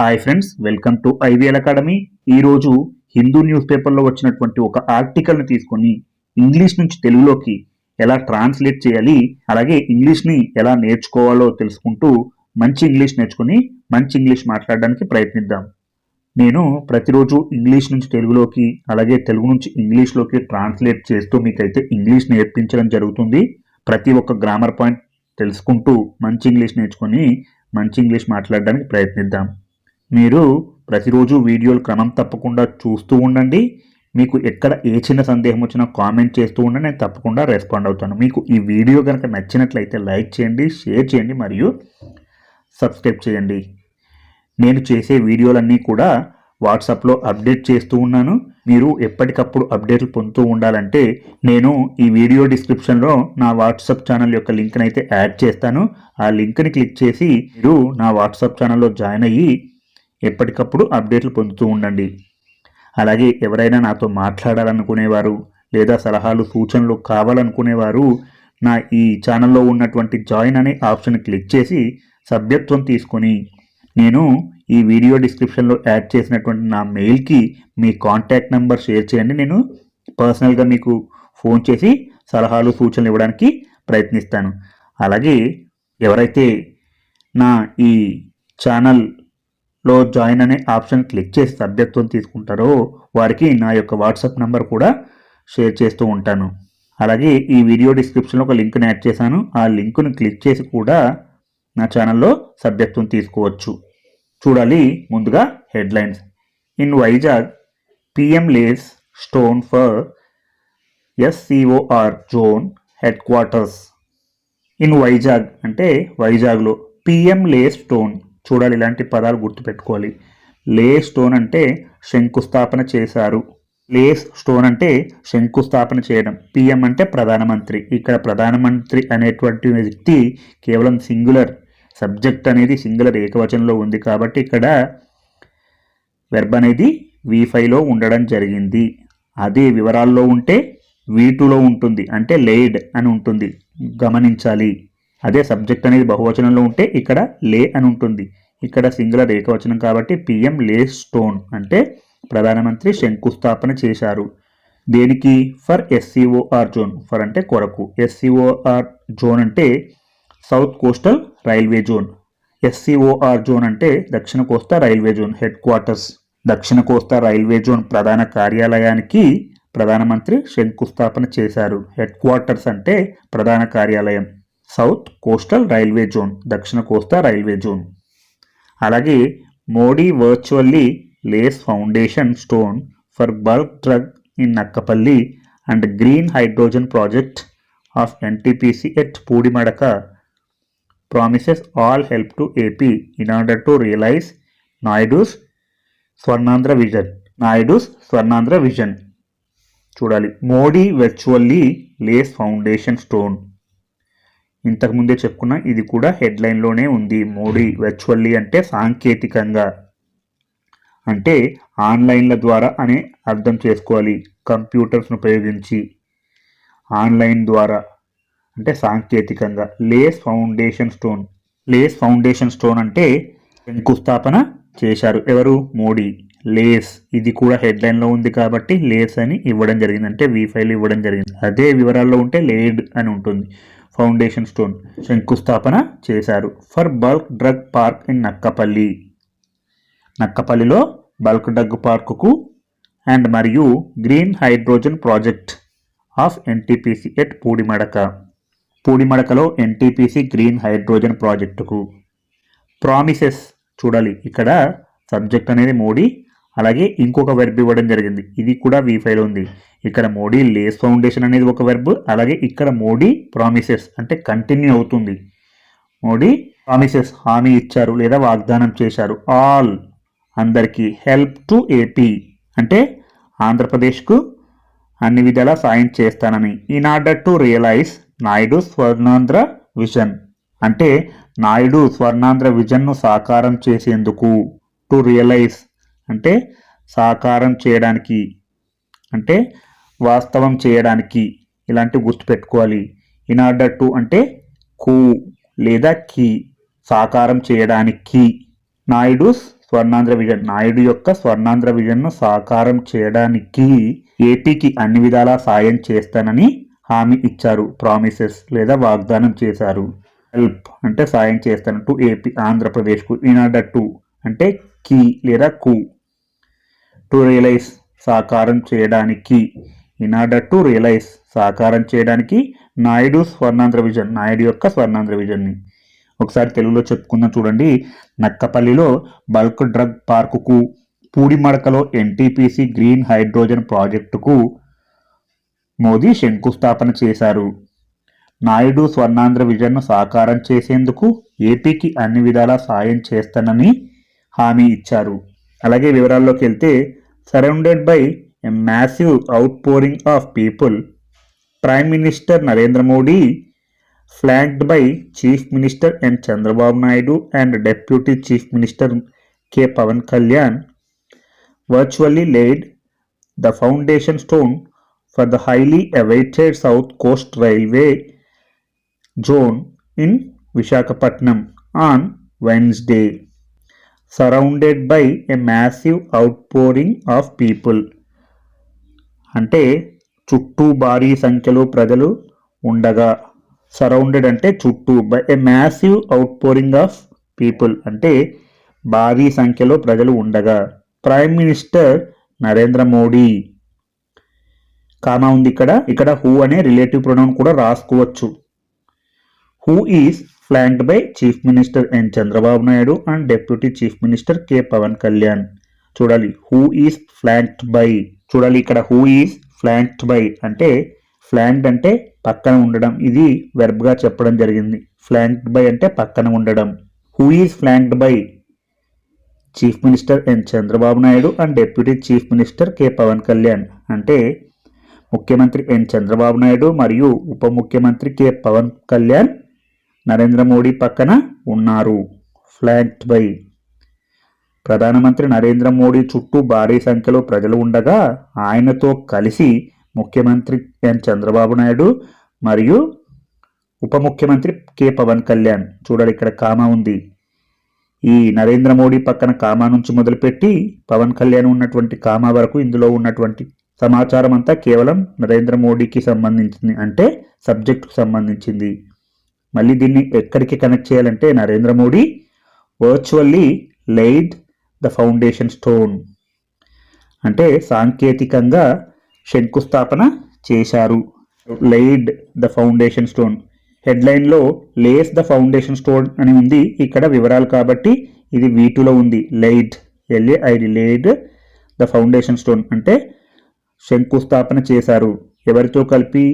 Hi friends welcome to IVL academy ఈరోజు Hindu news పేపర్లో వచ్చినటువంటి ఒక ఆర్టికల్ని తీసుకొని ఇంగ్లీష్ నుంచి తెలుగులోకి ఎలా ట్రాన్స్లేట్ చేయాలి అలాగే ఇంగ్లీష్ని ఎలా నేర్చుకోవాలో తెలుసుకుంటూ మంచి ఇంగ్లీష్ నేర్చుకుని మంచి ఇంగ్లీష్ మాట్లాడడానికి ప్రయత్నిద్దాం. నేను ప్రతిరోజు ఇంగ్లీష్ నుంచి తెలుగులోకి అలాగే తెలుగు నుంచి ఇంగ్లీష్లోకి ట్రాన్స్లేట్ చేస్తూ మీకైతే ఇంగ్లీష్ నేర్పించడం జరుగుతుంది. ప్రతి ఒక్క గ్రామర్ పాయింట్ తెలుసుకుంటూ మంచి ఇంగ్లీష్ నేర్చుకొని మంచి ఇంగ్లీష్ మాట్లాడడానికి ప్రయత్నిద్దాం. మీరు ప్రతిరోజు వీడియోలు క్రమం తప్పకుండా చూస్తూ ఉండండి. మీకు ఎక్కడ ఏ చిన్న సందేహం వచ్చినా కామెంట్ చేస్తూ ఉండండి. నేను తప్పకుండా రెస్పాండ్ అవుతాను. మీకు ఈ వీడియో కనుక నచ్చినట్లయితే లైక్ చేయండి షేర్ చేయండి మరియు సబ్స్క్రైబ్ చేయండి. నేను చేసే వీడియోలన్నీ కూడా వాట్సాప్లో అప్డేట్ చేస్తూ ఉన్నాను. మీరు ఎప్పటికప్పుడు అప్డేట్లు పొందుతూ ఉండాలంటే నేను ఈ వీడియో డిస్క్రిప్షన్లో నా వాట్సాప్ ఛానల్ యొక్క లింక్ని అయితే యాడ్ చేస్తాను. ఆ లింక్ని క్లిక్ చేసి మీరు నా వాట్సాప్ ఛానల్లో జాయిన్ అయ్యి ఎప్పటికప్పుడు అప్డేట్లు పొందుతూ ఉండండి. అలాగే ఎవరైనా నాతో మాట్లాడాలనుకునేవారు లేదా సలహాలు సూచనలు కావాలనుకునేవారు నా ఈ ఛానల్లో ఉన్నటువంటి జాయిన్ అనే ఆప్షన్ క్లిక్ చేసి సభ్యత్వం తీసుకొని నేను ఈ వీడియో డిస్క్రిప్షన్లో యాడ్ చేసినటువంటి నా మెయిల్కి మీ కాంటాక్ట్ నెంబర్ షేర్ చేయండి. నేను పర్సనల్గా మీకు ఫోన్ చేసి సలహాలు సూచనలు ఇవ్వడానికి ప్రయత్నిస్తాను. అలాగే ఎవరైతే నా ఈ ఛానల్ లో జాయిన్ అనే ఆప్షన్ క్లిక్ చేసి సభ్యత్వం తీసుకుంటారో వారికి నా యొక్క వాట్సాప్ నెంబర్ కూడా షేర్ చేస్తూ ఉంటాను. అలాగే ఈ వీడియో డిస్క్రిప్షన్లో ఒక లింక్ని యాడ్ చేశాను. ఆ లింక్ను క్లిక్ చేసి కూడా నా ఛానల్లో సభ్యత్వం తీసుకోవచ్చు. చూడాలి ముందుగా headlines. In Vizag PM lays stone for SCOR zone headquarters in Vizag అంటే వైజాగ్లో పిఎం లేస్ స్టోన్. చూడాలి ఇలాంటి పదాలు గుర్తుపెట్టుకోవాలి. లే స్టోన్ అంటే శంకుస్థాపన చేశారు. లేస్ స్టోన్ అంటే శంకుస్థాపన చేయడం. పిఎం అంటే ప్రధానమంత్రి. ఇక్కడ ప్రధానమంత్రి అనేటువంటి వ్యక్తి కేవలం సింగులర్ సబ్జెక్ట్ అనేది సింగులర్ ఏకవచనంలో ఉంది కాబట్టి ఇక్కడ వెర్బ్ అనేది వి ఫైవ్లో ఉండడం జరిగింది. అదే వివరాల్లో ఉంటే వి టూలో ఉంటుంది. అంటే లేడ్ అని ఉంటుంది. గమనించాలి. అదే సబ్జెక్ట్ అనేది బహువచనంలో ఉంటే ఇక్కడ లే అని ఉంటుంది. ఇక్కడ సింగులర్ ఏకవచనం కాబట్టి పిఎం లే స్టోన్ అంటే ప్రధానమంత్రి శంకుస్థాపన చేశారు. దేనికి? For SCOR zone. ఫర్ అంటే కొరకు. ఎస్సీఓఆర్ జోన్ అంటే south coastal railway zone. SCOR zone అంటే దక్షిణ కోస్తా రైల్వే జోన్. Headquarters. దక్షిణ కోస్తా రైల్వే జోన్ ప్రధాన కార్యాలయానికి ప్రధానమంత్రి శంకుస్థాపన చేశారు. హెడ్ క్వార్టర్స్ అంటే ప్రధాన కార్యాలయం. సౌత్ కోస్టల్ రైల్వే జోన్ దక్షిణ కోస్తా రైల్వే జోన్. అలాగే Modi virtually lays foundation stone for bulk drug in Nakkapalli and green hydrogen project of NTPC at Pudimadaka promises all help to AP in order to realise Naidu's Swarnandhra vision Naidu's Swarnandhra vision. చూడాలి. Modi virtually lays foundation stone. ఇంతకుముందే చెప్పుకున్న ఇది కూడా హెడ్లైన్లోనే ఉంది. Modi virtually అంటే సాంకేతికంగా. అంటే ఆన్లైన్ల ద్వారా అనే అర్థం చేసుకోవాలి. కంప్యూటర్స్ను ఉపయోగించి. ఆన్లైన్ ద్వారా. అంటే సాంకేతికంగా. Lays foundation stone. Lays foundation stone అంటే శంకుస్థాపన చేశారు. ఎవరు? మోడీ. లేస్. ఇది కూడా హెడ్లైన్లో ఉంది కాబట్టి లేస్ అని ఇవ్వడం జరిగింది. అంటే వి ఫైల్ ఇవ్వడం జరిగింది. అదే వివరాల్లో ఉంటే లేడ్ అని ఉంటుంది. ఫౌండేషన్ స్టోన్ శంకుస్థాపన చేశారు. For bulk drug park in Nakkapalli. నక్కపల్లిలో bulk drug పార్కుకు అండ్ మరియు green hydrogen project of NTPC at Pudimadaka. పూడిమడకలో NTPC green hydrogen ప్రాజెక్టుకు. ప్రామిసెస్ చూడాలి. ఇక్కడ సబ్జెక్ట్ అనేది మోడీ అలాగే ఇంకొక వెర్బ్ ఇవ్వడం జరిగింది. ఇది కూడా వి ఫైవ్ ఉంది. ఇక్కడ మోడీ లేస్ ఫౌండేషన్ అనేది ఒక వెర్బ్ అలాగే ఇక్కడ మోడీ ప్రామిసెస్ అంటే కంటిన్యూ అవుతుంది. మోడీ ప్రామిసెస్ హామీ ఇచ్చారు లేదా వాగ్దానం చేశారు. ఆల్ అందరికీ హెల్ప్ టు ఏపీ అంటే ఆంధ్రప్రదేశ్కు అన్ని విధాలా సాయం చేస్తానని. In order to realise Naidu Swarnandhra vision అంటే నాయుడు స్వర్ణాంధ్ర విజన్ను సాకారం చేసేందుకు. టు రియలైజ్ అంటే సాకారం చేయడానికి అంటే వాస్తవం చేయడానికి ఇలాంటివి గుర్తుపెట్టుకోవాలి ఇన్ ఆర్డర్ టు అంటే కు లేదా కీ సాకారం చేయడానికి. నాయుడు స్వర్ణాంధ్ర విజన్ నాయుడు యొక్క స్వర్ణాంధ్ర విజన్ను సాకారం చేయడానికి ఏపీకి అన్ని విధాలా సాయం చేస్తానని హామీ ఇచ్చారు ప్రామిసెస్ లేదా వాగ్దానం చేశారు. హెల్ప్ అంటే సాయం చేస్తాను టు ఏపీ ఆంధ్రప్రదేశ్కు ఇన్ ఆర్డర్ టు అంటే కీ లేదా కు. టు రియలైజ్ సాకారం చేయడానికి. ఇన్ ఆర్డర్ టు రియలైజ్ సాకారం చేయడానికి నాయుడు స్వర్ణాంధ్ర విజన్ నాయుడు యొక్క స్వర్ణాంధ్ర విజన్ని. ఒకసారి తెలుగులో చెప్పుకుందాం చూడండి. నక్కపల్లిలో బల్క్ డ్రగ్ పార్కుకు పూడిమడకలో ఎన్టీపీసీ గ్రీన్ హైడ్రోజన్ ప్రాజెక్టుకు మోదీ శంకుస్థాపన చేశారు. నాయుడు స్వర్ణాంధ్ర విజన్ను సాకారం చేసేందుకు ఏపీకి అన్ని విధాలా సాయం చేస్తానని హామీ ఇచ్చారు. అలాగే వివరాల్లోకి వెళ్తే surrounded by a massive outpouring of people, Prime Minister Narendra Modi, flanked by Chief Minister N. Chandrababu Naidu and Deputy Chief Minister K. Pavan Kalyan, virtually laid the foundation stone for the highly awaited South Coast Railway zone in Vishakhapatnam on Wednesday. Surrounded by a massive outpouring of people అంటే చుట్టూ భారీ సంఖ్యలో ప్రజలు ఉండగా. Surrounded అంటే చుట్టూ by a massive outpouring of people అంటే భారీ సంఖ్యలో ప్రజలు ఉండగా. Prime minister Narendra Modi comma ఉంది ఇక్కడ. ఇక్కడ హూ అనే రిలేటివ్ ప్రొనౌన్ కూడా రాసుకోవచ్చు. Who is flanked by chief minister N Chandrababu Naidu and deputy chief minister K Pavan Kalyan చూడాలి హూ ఈస్ ఫ్లాంక్డ్ బై చూడాలి ఇక్కడ హూ ఈస్ ఫ్లాంక్డ్ బై అంటే ఫ్లాంక్డ్ అంటే పక్కన ఉండడం. ఇది వెర్బ్గా చెప్పడం జరిగింది. ఫ్లాంక్డ్ బై అంటే పక్కన ఉండడం. Who is flanked by chief minister N Chandrababu Naidu and deputy chief minister K Pawan Kalyan అంటే ముఖ్యమంత్రి ఎన్ చంద్రబాబు నాయుడు మరియు ఉప ముఖ్యమంత్రి కె పవన్ కళ్యాణ్ నరేంద్ర మోడీ పక్కన ఉన్నారు. ఫ్లాంక్డ్ బై ప్రధానమంత్రి నరేంద్ర మోడీ చుట్టూ భారీ సంఖ్యలో ప్రజలు ఉండగా ఆయనతో కలిసి ముఖ్యమంత్రి ఎన్ చంద్రబాబు నాయుడు మరియు ఉప ముఖ్యమంత్రి కె. పవన్ కళ్యాణ్. చూడాలి ఇక్కడ కామా ఉంది. ఈ నరేంద్ర మోడీ పక్కన కామా నుంచి మొదలుపెట్టి పవన్ కళ్యాణ్ ఉన్నటువంటి కామా వరకు ఇందులో ఉన్నటువంటి సమాచారం అంతా కేవలం నరేంద్ర మోడీకి సంబంధించింది అంటే సబ్జెక్టుకు సంబంధించింది. మళ్ళీ దీన్ని ఎక్కడికి కనెక్ట్ చేయాలంటే Narendra Modi virtually laid the foundation stone అంటే సాంకేతికంగా శంకుస్థాపన చేశారు. లెయిడ్ ద ఫౌండేషన్ స్టోన్ హెడ్లైన్లో లేస్ ద ఫౌండేషన్ స్టోన్ అని ఉంది. ఇక్కడ వివరాలు కాబట్టి ఇది వీటిలో ఉంది. Laid L A I D laid the foundation stone అంటే శంకుస్థాపన చేశారు. ఎవరితో కలిపి?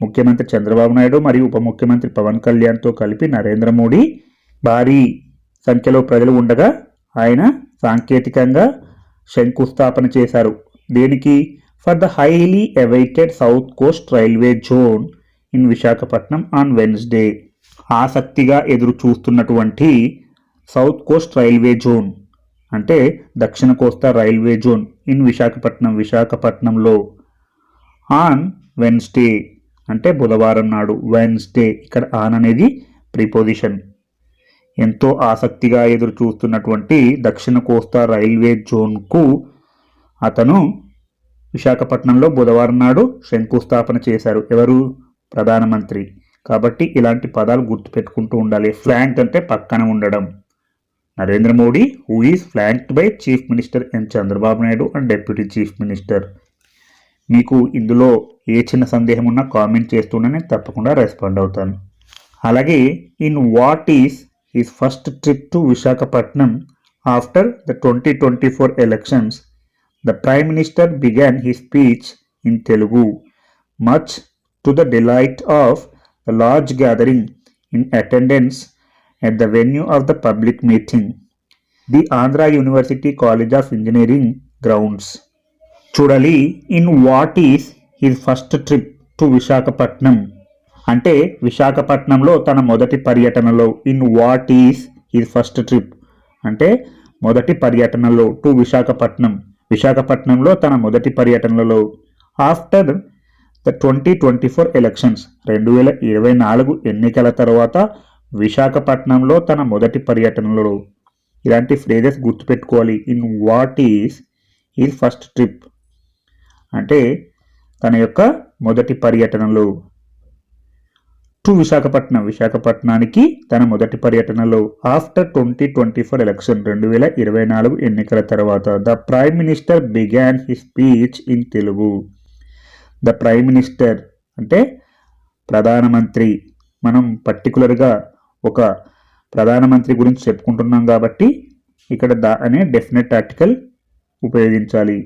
ముఖ్యమంత్రి చంద్రబాబు నాయుడు మరియు ఉప ముఖ్యమంత్రి పవన్ కళ్యాణ్తో కలిపి నరేంద్ర మోడీ భారీ సంఖ్యలో ప్రజలు ఉండగా ఆయన సాంకేతికంగా శంకుస్థాపన చేశారు. దేనికి for the highly awaited south coast railway zone in Visakhapatnam on Wednesday ఆసక్తిగా ఎదురు చూస్తున్నటువంటి సౌత్ కోస్ట్ రైల్వే జోన్ అంటే దక్షిణ కోస్తా రైల్వే జోన్ ఇన్ విశాఖపట్నం విశాఖపట్నంలో ఆన్ వెన్స్డే అంటే బుధవారం నాడు వెన్స్డే ఇక్కడ ఆన్ అనేది ప్రిపోజిషన్ ఎంతో ఆసక్తిగా ఎదురు చూస్తున్నటువంటి దక్షిణ కోస్తా రైల్వే జోన్కు అతను విశాఖపట్నంలో బుధవారం నాడు శంకుస్థాపన చేశారు. ఎవరు? ప్రధానమంత్రి. కాబట్టి ఇలాంటి పదాలు గుర్తుపెట్టుకుంటూ ఉండాలి. ఫ్లాంక్ అంటే పక్కన ఉండడం. Narendra Modi who is flanked by chief minister N Chandrababu Naidu and deputy chief minister మీకు ఇందులో ఏ చిన్న సందేహం ఉన్నా కామెంట్ చేస్తూనే నేను తప్పకుండా రెస్పాండ్ అవుతాను. అలాగే in what is his first trip to Visakhapatnam after the twenty twenty four elections the prime minister began he speech in Telugu much to the delight of the large gathering in attendance at the venue of the public meeting the Andhra university college of engineering grounds చూడాలి in what is his first trip to Visakhapatnam అంటే విశాఖపట్నంలో తన మొదటి పర్యటనలో in what is his first trip అంటే మొదటి పర్యటనలో to Visakhapatnam విశాఖపట్నంలో తన మొదటి పర్యటనలో after the twenty twenty four elections రెండు వేల ఇరవై నాలుగు ఎన్నికల తర్వాత విశాఖపట్నంలో తన మొదటి పర్యటనలో ఇలాంటి ఫ్రేజెస్ గుర్తుపెట్టుకోవాలి. In what is is first trip అంటే తన యొక్క మొదటి పర్యటనలో. టు విశాఖపట్నం విశాఖపట్నానికి తన మొదటి పర్యటనలో after twenty twenty four election రెండు వేల ఇరవై నాలుగు ఎన్నికల తర్వాత the prime minister began he speech in Telugu. The prime minister అంటే ప్రధానమంత్రి. మనం పర్టికులర్గా ఒక ప్రధానమంత్రి గురించి చెప్పుకుంటున్నాం కాబట్టి ఇక్కడ ద అనే డెఫినెట్ ఆర్టికల్ ఉపయోగించాలి.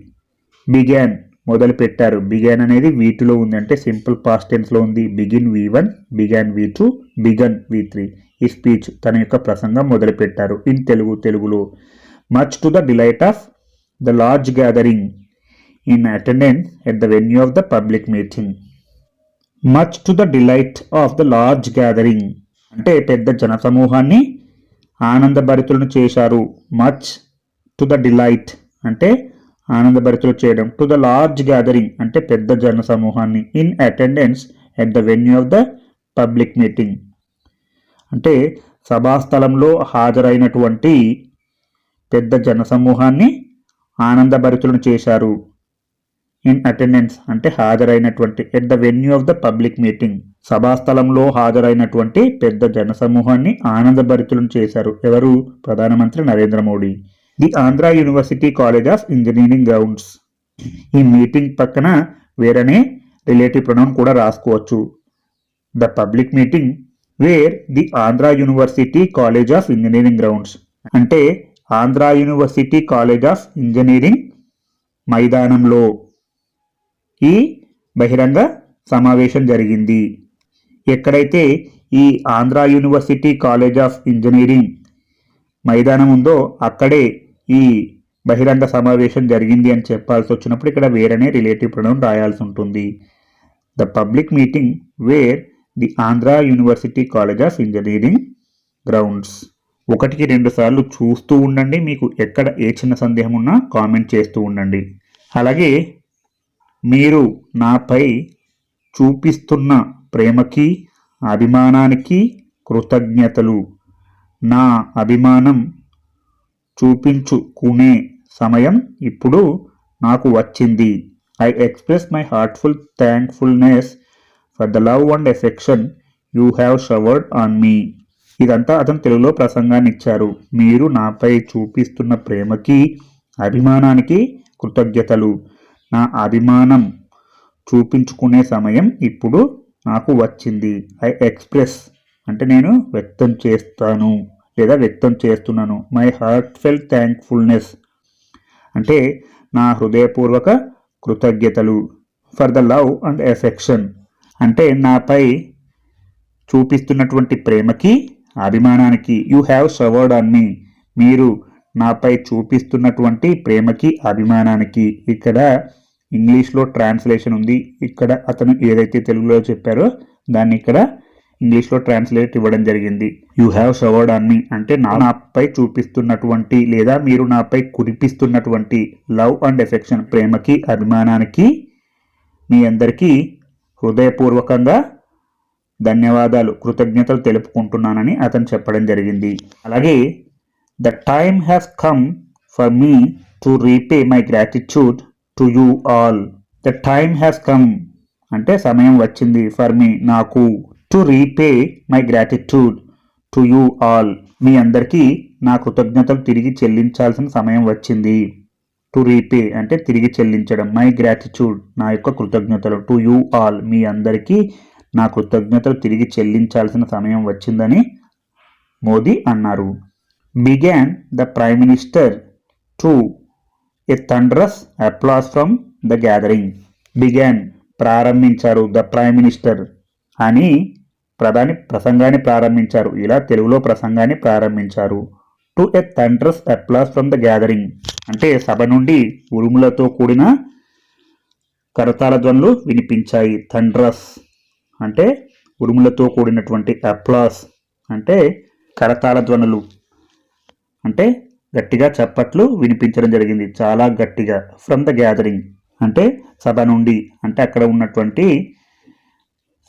బిగాన్ మొదలు పెట్టారు. బిగాన్ అనేది వీటిలో ఉంది అంటే సింపుల్ పాస్ట్ టెన్స్లో ఉంది. Begin V one began V two begun V three ఈ స్పీచ్ తన యొక్క ప్రసంగం మొదలు పెట్టారు. ఇన్ తెలుగు తెలుగులో. Much to the delight of the large gathering in attendance at the venue of the public meeting much to the delight of the large gathering అంటే పెద్ద జనసమూహాన్ని ఆనందభరితులను చేశారు. మచ్ టు ద డిలైట్ అంటే ఆనందభరితులు చేయడం. టు ద లార్జ్ గ్యాదరింగ్ అంటే పెద్ద జన సమూహాన్ని in attendance at the venue of the public meeting అంటే సభాస్థలంలో హాజరైనటువంటి పెద్ద జన సమూహాన్ని ఆనందభరితులను చేశారు. ఇన్ అటెండెన్స్ అంటే హాజరైనటువంటి at the venue of the public meeting సభాస్థలంలో హాజరైనటువంటి పెద్ద జనసమూహాన్ని ఆనందభరితులను చేశారు. ఎవరు? ప్రధానమంత్రి Narendra Modi. The Andhra university college of engineering grounds. ఈ మీటింగ్ పక్కన వేరనే రిలేటివ్ ప్రొనౌన్ కూడా రాసుకోవచ్చు. The public meeting where the Andhra university college of engineering grounds. అంటే Andhra university college of engineering మైదానంలో ఈ బహిరంగ సమావేశం జరిగింది. ఎక్కడైతే ఈ Andhra university college of engineering మైదానం ఉందో అక్కడే ఈ బహిరంగ సమావేశం జరిగింది అని చెప్పాల్సి వచ్చినప్పుడు ఇక్కడ వేరనే రిలేటివ్ ప్రొనౌన్ రాయాల్సి ఉంటుంది. The public meeting where the Andhra university college of engineering grounds ఒకటికి రెండు సార్లు చూస్తూ ఉండండి. మీకు ఎక్కడ ఏ చిన్న సందేహం ఉన్నా కామెంట్ చేస్తూ ఉండండి. అలాగే మీరు నాపై చూపిస్తున్న ప్రేమకి అభిమానానికి కృతజ్ఞతలు. నా అభిమానం చూపించుకునే సమయం ఇప్పుడు నాకు వచ్చింది. I express my heartful thankfulness for the love and affection you have showered on me ఇదంతా అతను తెలుగులో ప్రసంగాన్ని ఇచ్చారు. మీరు నాపై చూపిస్తున్న ప్రేమకి అభిమానానికి కృతజ్ఞతలు. నా అభిమానం చూపించుకునే సమయం ఇప్పుడు నాకు వచ్చింది. ఐ ఎక్స్ప్రెస్ అంటే నేను వ్యక్తం చేస్తాను. లేదా వ్యక్తం చేస్తున్నాను. మై హార్ట్ ఫెల్ థ్యాంక్ఫుల్నెస్ అంటే నా హృదయపూర్వక కృతజ్ఞతలు. For the love and affection అంటే నాపై చూపిస్తున్నటువంటి ప్రేమకి అభిమానానికి. You have showered on me మీరు నాపై చూపిస్తున్నటువంటి ప్రేమకి అభిమానానికి. ఇక్కడ ఇంగ్లీష్లో ట్రాన్స్లేషన్ ఉంది. ఇక్కడ అతను ఏదైతే తెలుగులో చెప్పారో దాన్ని ఇక్కడ ఇంగ్లీష్లో ట్రాన్స్లేట్ ఇవ్వడం జరిగింది. You have showered on me అంటే నా నాపై చూపిస్తున్నటువంటి లేదా మీరు నాపై కురిపిస్తున్నటువంటి లవ్ అండ్ ఎఫెక్షన్ ప్రేమకి అభిమానానికి మీ అందరికీ హృదయపూర్వకంగా ధన్యవాదాలు కృతజ్ఞతలు తెలుపుకుంటున్నానని అతను చెప్పడం జరిగింది. అలాగే the time has come for me to repay my gratitude to you all the time has come అంటే సమయం వచ్చింది. ఫర్ మీ నాకు to repay my gratitude to you all మీ అందరికీ నా కృతజ్ఞతలు తిరిగి చెల్లించాల్సిన సమయం వచ్చింది. టు రీపే అంటే తిరిగి చెల్లించడం. మై గ్రాటిట్యూడ్ నా యొక్క కృతజ్ఞతలు టు యూ ఆల్ మీ అందరికీ నా కృతజ్ఞతలు తిరిగి చెల్లించాల్సిన సమయం వచ్చిందని మోదీ అన్నారు. Began the prime minister to a thunderous applause from the gathering began ప్రారంభించారు ద ప్రైమ్ మినిస్టర్ అని ప్రధాని ప్రసంగాన్ని ప్రారంభించారు. ఇలా తెలుగులో ప్రసంగాన్ని ప్రారంభించారు. To a thunderous applause from the gathering అంటే సభ నుండి ఉరుములతో కూడిన కరతాల ధ్వనులు వినిపించాయి. థండ్రస్ అంటే ఉరుములతో కూడినటువంటి అప్లాస్ అంటే కరతాల ధ్వనులు అంటే గట్టిగా చప్పట్లు వినిపించడం జరిగింది. చాలా గట్టిగా. ఫ్రమ్ ద గ్యాదరింగ్ అంటే సభ నుండి అంటే అక్కడ ఉన్నటువంటి